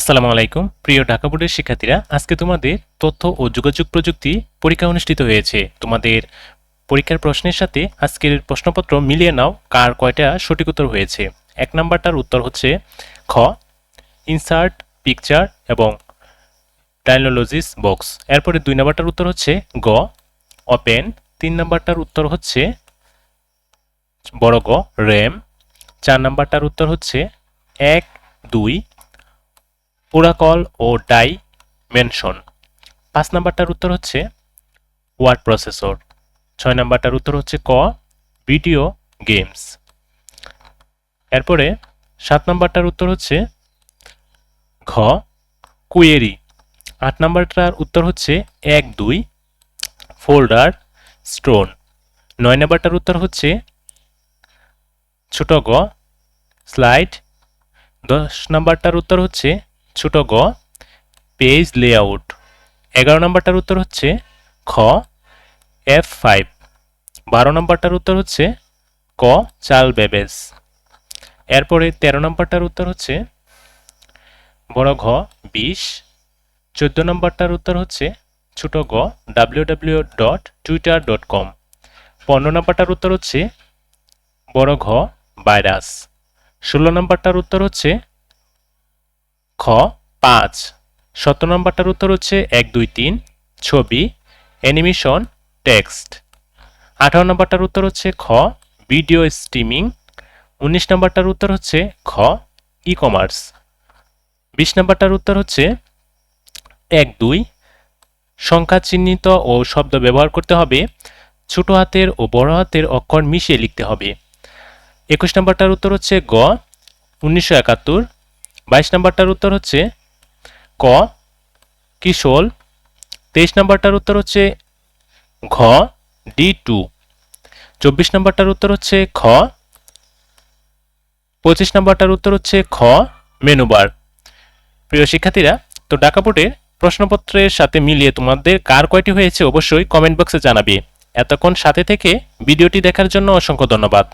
আসসালামু আলাইকুম। প্রিয় ঢাকা বোর্ডের শিক্ষার্থীরা, আজকে তোমাদের তথ্য ও যোগাযোগ প্রযুক্তি পরীক্ষা অনুষ্ঠিত হয়েছে। তোমাদের পরীক্ষার প্রশ্নের সাথে আজকের প্রশ্নপত্র মিলিয়ে নাও, কার কয়টা সঠিক উত্তর হয়েছে। এক নাম্বারটার উত্তর হচ্ছে খ ইনসার্ট পিকচার এবং ডাইনোলজিস বক্স এরপরে দুই নাম্বারটার উত্তর হচ্ছে গ ওপেন তিন নাম্বারটার উত্তর হচ্ছে, বড় গ র্যাম চার নাম্বারটার উত্তর হচ্ছে এক, দুই। ওরাকল ও ডাই মেনশন পাঁচ নাম্বারটার উত্তর হচ্ছে ওয়ার্ড প্রসেসর। ছয় নাম্বারটার উত্তর হচ্ছে ক, ভিডিও গেমস। এরপরে সাত নাম্বারটার উত্তর হচ্ছে ঘ, কুয়েরি। আট নাম্বারটার উত্তর হচ্ছে এক, দুই, ফোল্ডার, স্টোন। নয় নাম্বারটার উত্তর হচ্ছে ছোট গ, স্লাইড। দশ নাম্বারটার উত্তর হচ্ছে ছোট গ পেজ লেআউট এগারো নম্বরটার উত্তর হচ্ছে খ এফ ফাইভ বারো নম্বরটার উত্তর হচ্ছে ক, চাল বেবেস। এরপরে তেরো নম্বরটার উত্তর হচ্ছে বড় ঘ, বিশ। চোদ্দ নম্বরটার উত্তর হচ্ছে ছোট গ W W dot twitter dot com পনেরো নম্বরটার উত্তর হচ্ছে বড় ঘ, ভাইরাস। ষোলো নম্বরটার উত্তর হচ্ছে খ, পাঁচ। সতেরো নম্বরটার উত্তর হচ্ছে এক, দুই, তিন। ছবি, অ্যানিমেশন, টেক্সট। আঠারো নম্বরটার উত্তর হচ্ছে খ, ভিডিও স্ট্রিমিং। উনিশ নম্বরটার উত্তর হচ্ছে খ ই কমার্স বিশ নম্বরটার উত্তর হচ্ছে এক, দুই। সংখ্যা চিহ্নিত ও শব্দ ব্যবহার করতে হবে। ছোট হাতের ও বড় হাতের অক্ষর মিশিয়ে লিখতে হবে। একুশ নম্বরটার উত্তর হচ্ছে গ, উনিশশো একাত্তর। বাইশ নম্বরটার উত্তর হচ্ছে ক কিশোল তেইশ নম্বরটার উত্তর হচ্ছে ঘ, ডি টু। চব্বিশ নম্বরটার উত্তর হচ্ছে খ। পঁচিশ নম্বরটার উত্তর হচ্ছে খ, মেনুবার। প্রিয় শিক্ষার্থীরা, তো ঢাকা বোর্ডের প্রশ্নপত্রের সাথে মিলিয়ে তোমাদের কার কয়টি হয়েছে অবশ্যই কমেন্ট বক্সে জানাবে। এতক্ষণ সাথে থেকে ভিডিওটি দেখার জন্য অসংখ্য ধন্যবাদ।